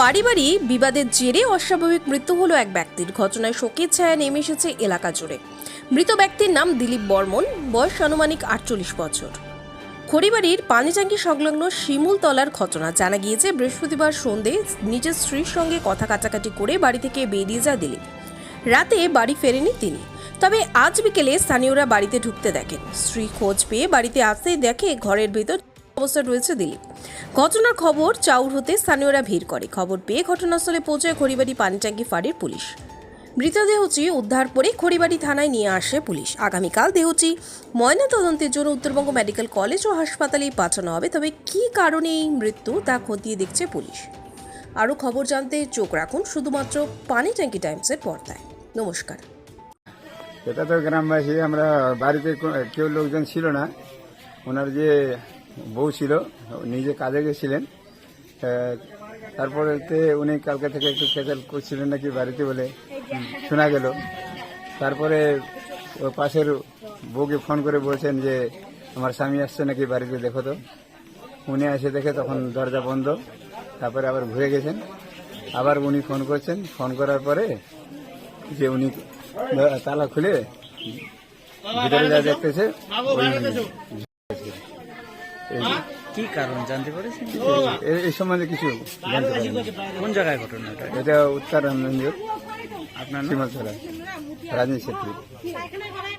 পারিবারিক বিবাদের জেরে অস্বাভাবিক মৃত্যু হলো এক ব্যক্তির। ঘটনায় শোকের ছায়া নেমে এসেছে এলাকা জুড়ে। মৃত ব্যক্তির নাম দিলীপ বর্মন, বয়স আনুমানিক আটচল্লিশ বছর। খড়িবাড়ির পানিটাঙ্কি সংলগ্ন শিমুলতলার ঘটনা জানা গিয়েছে। বৃহস্পতিবার সন্ধে নিজের স্ত্রীর সঙ্গে কথা কাটাকাটি করে বাড়ি থেকে বেরিয়ে যায় দিলীপ। রাতে বাড়ি ফেরেনি তিনি। তবে আজ বিকেলে স্থানীয়রা বাড়িতে ঢুকতে দেখেন। স্ত্রী খোঁজ পেয়ে বাড়িতে আসতেই দেখে ঘরের ভেতর অবস্থা রয়েছে দিলীপ। ঘটনার খবর চাউর হতে স্থানীয়রা ভিড় করে। খবর পেয়ে ঘটনাস্থলে পৌঁছায় খড়িবাড়ি পানিটাঙ্কি ফাঁড়ির পুলিশ। মৃতদেহটি উদ্ধার করে খড়িবাড়ি থানায় নিয়ে আসে পুলিশ। আগামীকাল দেহটি ময়না তদন্তের জন্য উত্তরবঙ্গ মেডিকেল কলেজ ও হাসপাতালে পাঠানো হবে। তবে কি কারণে এই মৃত্যু তা খতিয়ে দেখছে পুলিশ। আরও খবর জানতে চোখ রাখুন শুধুমাত্র পানি ট্যাঙ্কি টাইমসের পর্দায়। নমস্কার। সেটা তো গ্রামবাসী, আমরা বাড়িতে কেউ লোকজন ছিল না। ওনার যে বউ ছিল, নিজে কাজে গেছিলেন। তারপরে উনি কালকে থেকে একটু খেতাল করছিলেন নাকি বাড়িতে বলে শোনা গেল। তারপরে ও পাশের বউকে ফোন করে বলছেন যে, আমার স্বামী আসছে নাকি বাড়িতে দেখো তো। উনি এসে দেখে তখন দরজা বন্ধ, তারপরে আবার ঘুরে গেছেন। আবার উনি ফোন করছেন, ফোন করার পরে যে উনি তালা খুলে ভিতরে যা দেখতেছে কি কারণ জানতে পেরেছেন? এই- সম্বন্ধে কিছু জানতে পারি কোন জায়গায় ঘটনাটা এটা? উত্তরানন্দ আপনার নাম? সীমান্তরা রাজনীতি।